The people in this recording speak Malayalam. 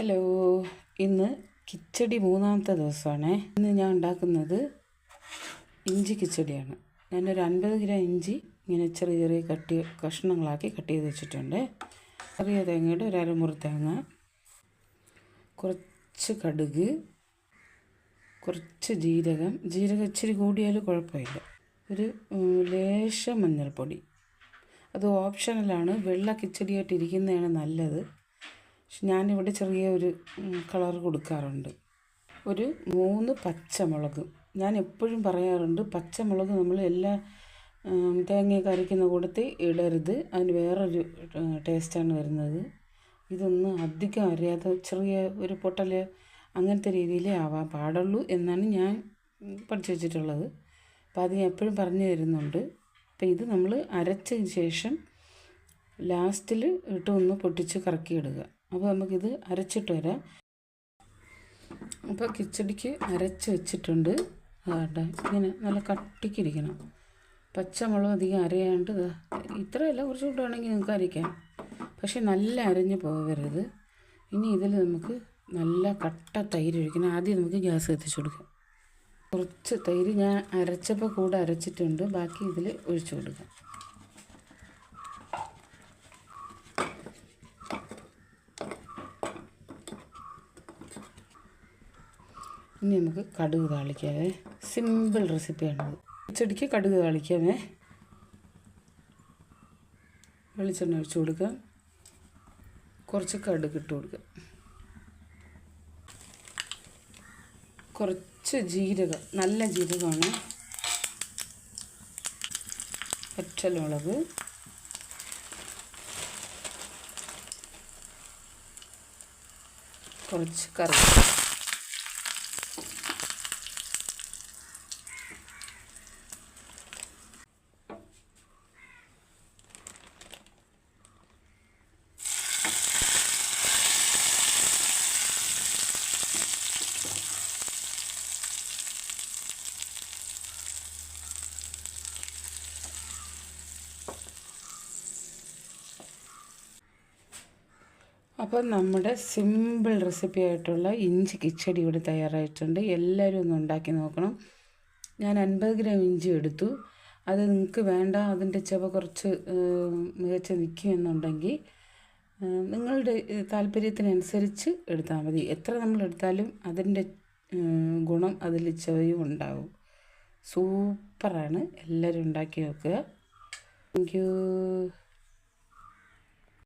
ഹലോ ഇന്ന് കിച്ചടി മൂന്നാമത്തെ ദിവസമാണേ. ഇന്ന് ഞാൻ ഉണ്ടാക്കുന്നത് ഇഞ്ചി കിച്ചടിയാണ്. ഞാനൊരു അൻപത് ഗ്രാം ഇഞ്ചി ഇങ്ങനെ ചെറിയ ചെറിയ കട്ടി കഷ്ണങ്ങളാക്കി കട്ട് ചെയ്ത് വെച്ചിട്ടുണ്ട്. ചെറിയ തേങ്ങയുടെ ഒരു അരമുറി തേങ്ങ കുറച്ച് കടുക് കുറച്ച് ജീരകം. ജീരകം ഇച്ചിരി കൂടിയാലും കുഴപ്പമില്ല. ഒരു ലേശം മഞ്ഞൾപ്പൊടി. അത് ഓപ്ഷണലാണ്. വെള്ള കിച്ചടിയായിട്ട് ഇരിക്കുന്നതാണ് നല്ലത്. പക്ഷെ ഞാനിവിടെ ചെറിയ ഒരു കളർ കൊടുക്കാറുണ്ട്. ഒരു മൂന്ന് പച്ചമുളക്. ഞാൻ എപ്പോഴും പറയാറുണ്ട് പച്ചമുളക് നമ്മൾ എല്ലാ തേങ്ങ അരയ്ക്കുന്ന കൂട്ടത്തിൽ ഇടരുത്. അതിന് വേറൊരു ടേസ്റ്റാണ് വരുന്നത്. ഇതൊന്നും അധികം അറിയാതെ ചെറിയ ഒരു പൊട്ടൽ അങ്ങനത്തെ രീതിയിലേ ആവാൻ പാടുള്ളൂ എന്നാണ് ഞാൻ പഠിച്ചു വെച്ചിട്ടുള്ളത്. അപ്പോൾ അത് ഞാൻ എപ്പോഴും പറഞ്ഞു തരുന്നുണ്ട്. അപ്പോൾ ഇത് നമ്മൾ അരച്ചതിന് ശേഷം ലാസ്റ്റിൽ ഇട്ട് ഒന്ന് പൊട്ടിച്ച് കറക്കിയിടുക. അപ്പോൾ നമുക്കിത് അരച്ചിട്ട് വരാം. അപ്പോൾ കിച്ചടിക്ക് അരച്ച് വെച്ചിട്ടുണ്ട്. അതാട്ടെ ഇങ്ങനെ നല്ല കട്ടിക്കിരിക്കണം പച്ചമുളക് അധികം അരയാണ്ട് ഇത്രയല്ല കുറച്ച് കൂടെ വേണമെങ്കിൽ നിങ്ങൾക്ക് അരയ്ക്കാം പക്ഷേ നല്ല അരഞ്ഞ് പോകരുത്. ഇനി ഇതിൽ നമുക്ക് നല്ല കട്ട തൈര് ഒഴിക്കണം. ആദ്യം നമുക്ക് ഗ്യാസ് എത്തിച്ചു കൊടുക്കാം. കുറച്ച് തൈര് ഞാൻ അരച്ചപ്പോൾ കൂടെ അരച്ചിട്ടുണ്ട്. ബാക്കി ഇതിൽ ഒഴിച്ചു കൊടുക്കാം. ഇനി നമുക്ക് കടുക് താളിക്കാവേ. സിമ്പിൾ റെസിപ്പിയാണത് ചെടിക്ക് കടുക് താളിക്കാമേ വെളിച്ചെണ്ണ ഒഴിച്ചു കൊടുക്കാം കുറച്ച് കടുക് ഇട്ട് കൊടുക്കാം കുറച്ച് ജീരകം നല്ല ജീരകമാണ്. പച്ചമുളക്. കുറച്ച് കറി അപ്പം നമ്മുടെ സിമ്പിൾ റെസിപ്പി ആയിട്ടുള്ള ഇഞ്ചി കിച്ചടി ഇവിടെ തയ്യാറായിട്ടുണ്ട്. എല്ലാവരും ഒന്ന് ഉണ്ടാക്കി നോക്കണം. ഞാൻ അൻപത് ഗ്രാം ഇഞ്ചി എടുത്തു. അത് നിങ്ങൾക്ക് വേണ്ട അതിന്റെ ചെവ കുറച്ച് മികച്ച നിൽക്കുമെന്നുണ്ടെങ്കിൽ നിങ്ങളുടെ താല്പര്യത്തിനനുസരിച്ച് എടുത്താൽ മതി. എത്ര നമ്മൾ എടുത്താലും അതിന്റെ ഗുണം അതിൽ ചെവയും ഉണ്ടാവും. സൂപ്പറാണ്. എല്ലാവരും ഉണ്ടാക്കി നോക്കുക. Thank you.